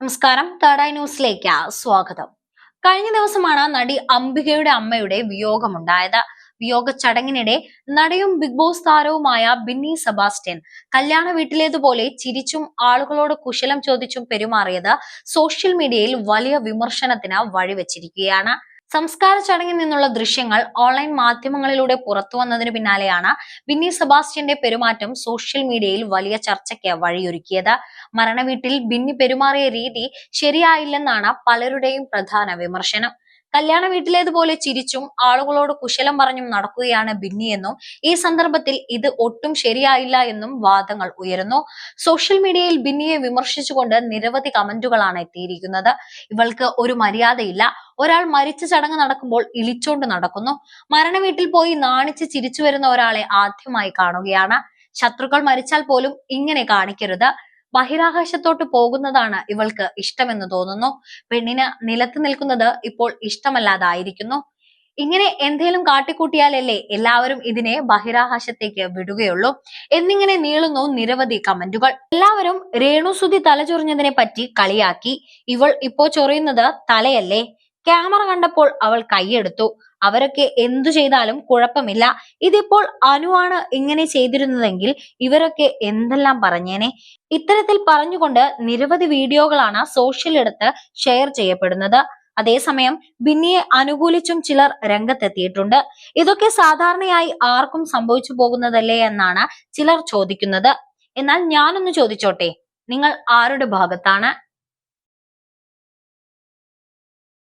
നമസ്കാരം. തേർഡായി ന്യൂസിലേക്ക് സ്വാഗതം. കഴിഞ്ഞ ദിവസമാണ് നടി അംബികയുടെ അമ്മയുടെ വിയോഗമുണ്ടായത്. വിയോഗ ചടങ്ങിനിടെ നടിയും ബിഗ് ബോസ് താരവുമായ ബിന്നി സെബാസ്റ്റ്യൻ കല്യാണ വീട്ടിലേതുപോലെ ചിരിച്ചും ആളുകളോട് കുശലം ചോദിച്ചും പെരുമാറിയത് സോഷ്യൽ മീഡിയയിൽ വലിയ വിമർശനത്തിന് വഴിവെച്ചിരിക്കുകയാണ്. സംസ്കാര ചടങ്ങിൽ നിന്നുള്ള ദൃശ്യങ്ങൾ ഓൺലൈൻ മാധ്യമങ്ങളിലൂടെ പുറത്തു വന്നതിന് പിന്നാലെയാണ് ബിന്നി സെബാസ്റ്റ്യന്റെ പെരുമാറ്റം സോഷ്യൽ മീഡിയയിൽ വലിയ ചർച്ചയ്ക്ക് വഴിയൊരുക്കിയത്. മരണവീട്ടിൽ ബിന്നി പെരുമാറിയ രീതി ശരിയായില്ലെന്നാണ് പലരുടെയും പ്രധാന വിമർശനം. കല്യാണ വീട്ടിലേതുപോലെ ചിരിച്ചും ആളുകളോട് കുശലം പറഞ്ഞും നടക്കുകയാണ് ബിന്നി എന്നും ഈ സന്ദർഭത്തിൽ ഇത് ഒട്ടും ശരിയായില്ല എന്നും വാദങ്ങൾ ഉയരുന്നു. സോഷ്യൽ മീഡിയയിൽ ബിന്നിയെ വിമർശിച്ചുകൊണ്ട് നിരവധി കമന്റുകളാണ് എത്തിയിരിക്കുന്നത്. ഇവൾക്ക് ഒരു മര്യാദയില്ല. ഒരാൾ മരിച്ച ചടങ്ങ് നടക്കുമ്പോൾ ഇളിച്ചോണ്ട് നടക്കുന്നു. മരണ വീട്ടിൽ പോയി നാണിച്ച് ചിരിച്ചു വരുന്ന ഒരാളെ ആദ്യമായി കാണുകയാണ്. ശത്രുക്കൾ മരിച്ചാൽ പോലും ഇങ്ങനെ കാണിക്കരുത്. ബഹിരാകാശത്തോട്ട് പോകുന്നതാണ് ഇവൾക്ക് ഇഷ്ടമെന്ന് തോന്നുന്നു. പെണ്ണിന് നിലത്ത് നിൽക്കുന്നത് ഇപ്പോൾ ഇഷ്ടമല്ലാതായിരിക്കുന്നു. ഇങ്ങനെ എന്തേലും കാട്ടിക്കൂട്ടിയാലല്ലേ എല്ലാവരും ഇതിനെ ബഹിരാകാശത്തേക്ക് വിടുകയുള്ളൂ. എന്നിങ്ങനെ നീളുന്നു നിരവധി കമന്റുകൾ. എല്ലാവരും രേണുസുതി തല ചൊറിഞ്ഞതിനെ പറ്റി കളിയാക്കി. ഇവൾ ഇപ്പോ ചൊറിയുന്നത് തലയല്ലേ? ക്യാമറ കണ്ടപ്പോൾ അവൾ കൈയെടുത്തു. അവരൊക്കെ എന്തു ചെയ്താലും കുഴപ്പമില്ല. ഇതിപ്പോൾ അനുവാണ് ഇങ്ങനെ ചെയ്തിരുന്നതെങ്കിൽ ഇവരൊക്കെ എന്തെല്ലാം പറഞ്ഞേനെ? ഇത്തരത്തിൽ പറഞ്ഞുകൊണ്ട് നിരവധി വീഡിയോകളാണ് സോഷ്യൽ എടുത്ത് ഷെയർ ചെയ്യപ്പെടുന്നത്. അതേസമയം ബിന്നിയെ അനുകൂലിച്ചും ചിലർ രംഗത്തെത്തിയിട്ടുണ്ട്. ഇതൊക്കെ സാധാരണയായി ആർക്കും സംഭവിച്ചു പോകുന്നതല്ലേ എന്നാണ് ചിലർ ചോദിക്കുന്നത്. എന്നാൽ ഞാനൊന്ന് ചോദിച്ചോട്ടെ? നിങ്ങൾ ആരുടെ ഭാഗത്താണ്?